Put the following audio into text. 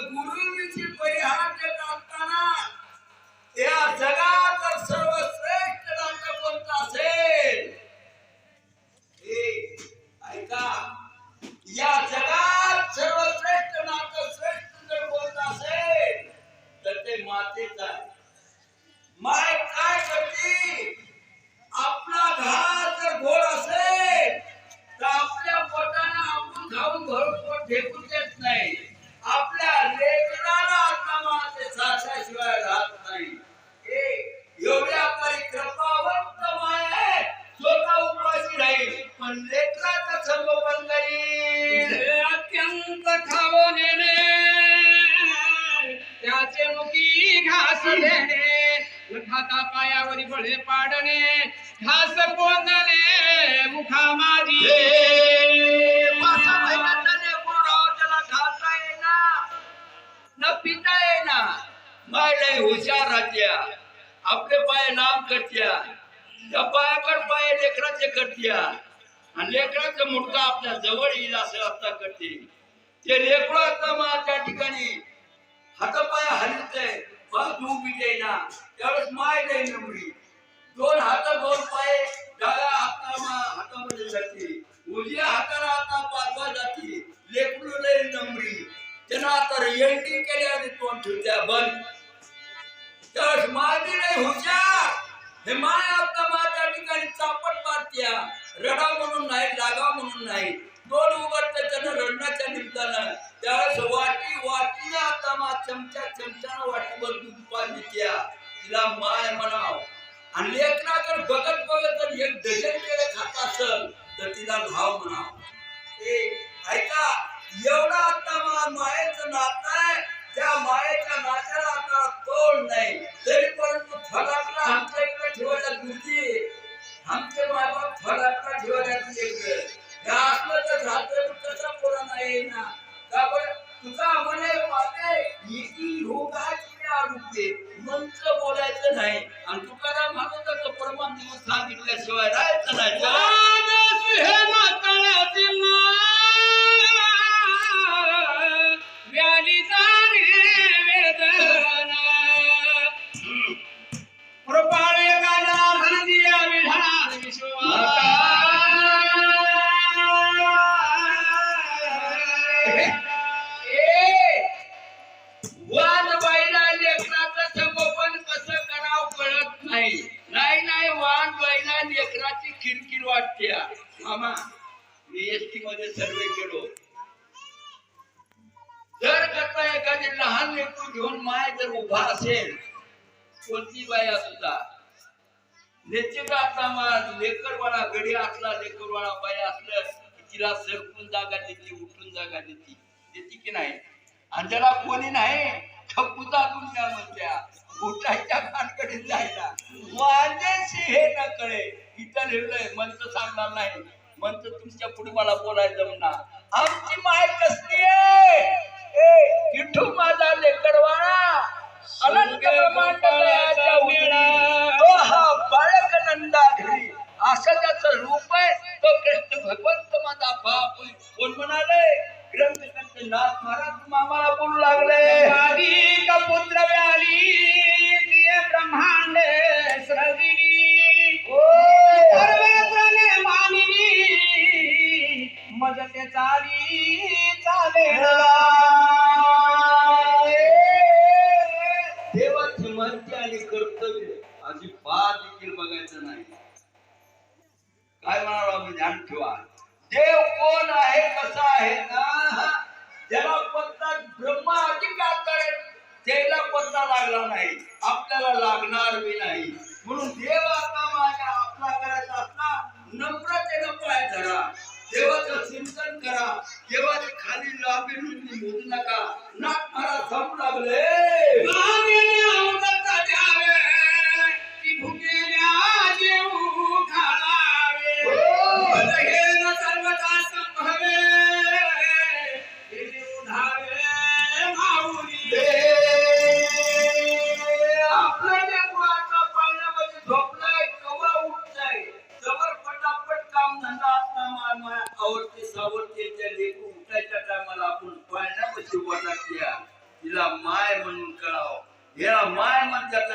गुरुविची परिहार देत असताना या जगात सर्वश्रेष्ठ नाटक कोणतं असेल? ऐका या जगात सर्वश्रेष्ठ नाटक श्रेष्ठ जर कोणतं असेल तर ते मातेच आहे. माय काय करते? आपला घास जर गोड असेल तर आपल्या पोटाने आपण खाऊन भरून पोट ढेकून देत नाही. आपल्या लेकराला आता माते साच्याशिवाय राहत नाही एवढ्या माय स्वतः उपाशी राहील पण लेकराचं संगोपन करील अत्यंत खावो नेणे त्याचे मुखी घास देणे खाता पायावरी बळे पाडणे घास कोंदणे मुखा माझी काम करत्या. त्या पायाकड पाय लेकराचे करत्या. आणि लेकराचं मुडका आपल्या जवळ येईल असं आता करते. ते लेकरू आता मग त्या ठिकाणी हातापाय हलत हलते बस उभी देईना. त्यावेळेस माय लय मुली दोन हात दोन पाय डाव्या हाता हातामध्ये जाते. उजव्या हाताला आता पाचवा जाते. लेकरू लय नंबरी त्यांना आता एंडिंग केली आणि तोंड ठेवत्या बंद. त्यावेळेस माय नाही हुशार. हे माय आता माझ्या ठिकाणी चापट मारत्या. रडा म्हणून नाही लागा म्हणून नाही. दोन उघडते त्यानं रडण्याच्या निमित्तानं. त्यावेळेस वाटी वाटीनं आता मा चमच्या चमच्यानं वाटी वर दूध पाणी तिला माय म्हणाव. आणि लेकराकडे बघत बघत जर एक डझन केलं खात असल तर तिला घाव म्हणाव. ए ऐका एवढा आता मा मायेचं नातं आहे त्या मायेच्या नात्याला आता तोड नाही. साथ सांगितल्याशिवाय राहायचं नाही. किरकिर वाटते मामा मी एसटी मध्ये सर्वे केलो. जर करता एखादी लहान लेकरू घेऊन माय जर उभा असेल कोणती बाई सुद्धा निश्चित आता मग लेकरवाळा गडी असला लेकरवाळा बाई असलं तिला सरकून जागा देते उठून जागा देते. देते की नाही? आणि त्याला कोणी नाही ठपूजातून तुमच्या म्हणत्या. उठायच्या कानकडे जायला. माझ्याशी हे न कळे इथं लिहिलंय मंत्र सांगणार नाही. मंत्र तुमच्यापुढे मला बोलायला जमणार आमची माय कसली आहे? विठू माझा लेकरवाळा. अनंत ब्रह्मांड दयाच्या उदरी. तो हा बाळक नंदाघरी असं त्याचं रूप आहे. तो कृष्ण भगवंत माझा बाप. कोण म्हणाले? ग्रंथकर्ते नाथ महाराज मामाला बोलू लागले. पुत्र व्याली. देवाची महती आणि कर्तव्य अजिबात देखील बघायचं नाही. काय म्हणालो आम्ही म्हणजे ध्यान ठेवा. देव कोण आहे कसा आहे ना? त्याला पत्ता ब्रह्मा अधिकार करेल त्याला पत्ता लागला नाही. आपल्याला लागणार बी नाही. म्हणून देव आता माझ्या आपला करायचा असला नम्रतेनं पाय धरा. देवाचं चिंतन करा. देवाचे खाली लाभी मोजू नका. नाक मारा संप लागले. आवडते सावडते त्या लेकू उठायच्या टायमाला आपण पाळण्यापाशी वाटायच्या तिला माय म्हणून कळावं याला माय म्हणतात